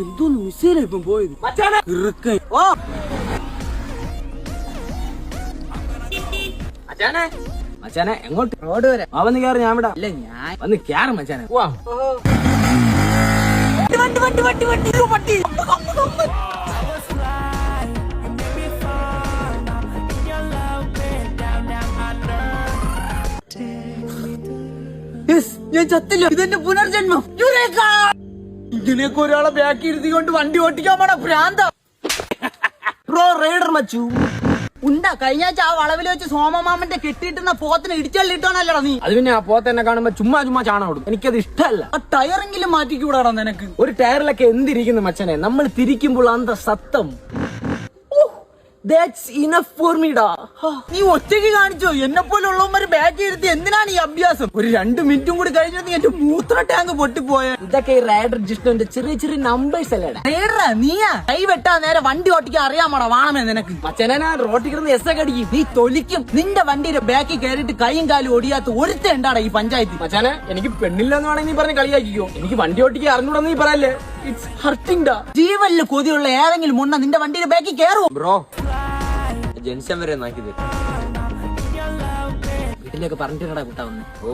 എന്തോന്ന് മിസൈല ഇപ്പം പോയത് ഇറുക്കൻ ഓ! മച്ചാനെ! മച്ചാനെ എങ്ങോട്ട്? റോഡ് വരെ. ആ വന്ന് ഞാൻ വിടാ. ഇല്ല ഞാൻ വന്ന് കയറും മച്ചാനെ. വണ്ടി വണ്ടി വണ്ടി വണ്ടി വണ്ടി ഞാൻ ചത്തില്ല. ഇതെന്റെ പുനർജന്മം. ഇതിനൊക്കെ ഒരാളെ ബാക്കി ഇരുത്തിക്കൊണ്ട് വണ്ടി ഓട്ടിക്കാൻ പോണ ഭ്രാന്ത. പ്രോ റൈഡർ മച്ചു. ഉണ്ടാ കഴിഞ്ഞ ആഴ്ച ആ വളവിൽ വെച്ച് സോമമാമന്റെ കെട്ടിയിട്ടുന്ന പോത്തിനെ ഇടിച്ചള്ളിട്ടാണല്ലടാ നീ. അത് പിന്നെ ആ പോത്ത് എന്നെ കാണുമ്പോ ചുമ്മാ ചുമ്മാ ചാണ കൊടുക്കും എനിക്കത് ഇഷ്ടമല്ല ആ ടയറെങ്കിലും മാറ്റിക്കൂടാടാ നിനക്ക്. ഒരു ടയറിലൊക്കെ എന്തിരിക്കുന്നു മച്ചനെ? നമ്മൾ തിരിക്കുമ്പോൾ അന്ത സത്തം ദാറ്റ്സ് ഇനഫ് ഫോർ മീഡാ നീ ഒറ്റയ്ക്ക് കാണിച്ചോ. എന്നെ പോലെ ഉള്ളവന്മാര് ബാക്കി ഇരുത്തി എന്തിനാണ് ഈ അഭ്യാസം? ഒരു രണ്ട് മിനിറ്റും കൂടി കഴിഞ്ഞാൽ നീ എന്റെ മൂത്ര ടാങ്ക് പൊട്ടിപ്പോയ. ഇതൊക്കെ ഈ റൈഡർ ജിസ്റ്റിന്റെ ചെറിയ ചെറിയ നമ്പേഴ്സ് അല്ലേടാ. നേടാ നീയാ. കൈ വെട്ടാ നേരെ വണ്ടി ഓട്ടിക്കാൻ അറിയാമോടാ വാണമേ നിനക്ക്. മച്ചനെ റോട്ടിൽ കിടന്ന് എസ് ഒക്കെ അടിക്കും. നീ തൊലിക്കും. നിന്റെ വണ്ടിയുടെ ബാക്കിൽ കയറിയിട്ട് കൈയും കാലും ഒടിയാത്ത ഒരുത്ത ഉണ്ടാടാ ഈ പഞ്ചായത്ത് മച്ചാനെ എനിക്ക് പെണ്ണില്ലെന്ന് വേണമെങ്കിൽ നീ പറഞ്ഞ് കളിയാക്കിക്കോ. എനിക്ക് വണ്ടി ഓട്ടിക്കാൻ അറിഞ്ഞൂടെന്ന് നീ പറയല്ലേ? ഇറ്റ്സ് ഹർട്ടിംഗ് ഡാ ജീവനിൽ കൊതിയുള്ള ഏതെങ്കിലും മുണ്ണ നിന്റെ വണ്ടിയുടെ ബാക്കി കയറുമോ ബ്രോ ജംഗ്ഷൻ വരെ നോക്കിയത് വീട്ടിലേക്ക് പറഞ്ഞിട്ടാ കുട്ടാ വന്ന്? ഓ.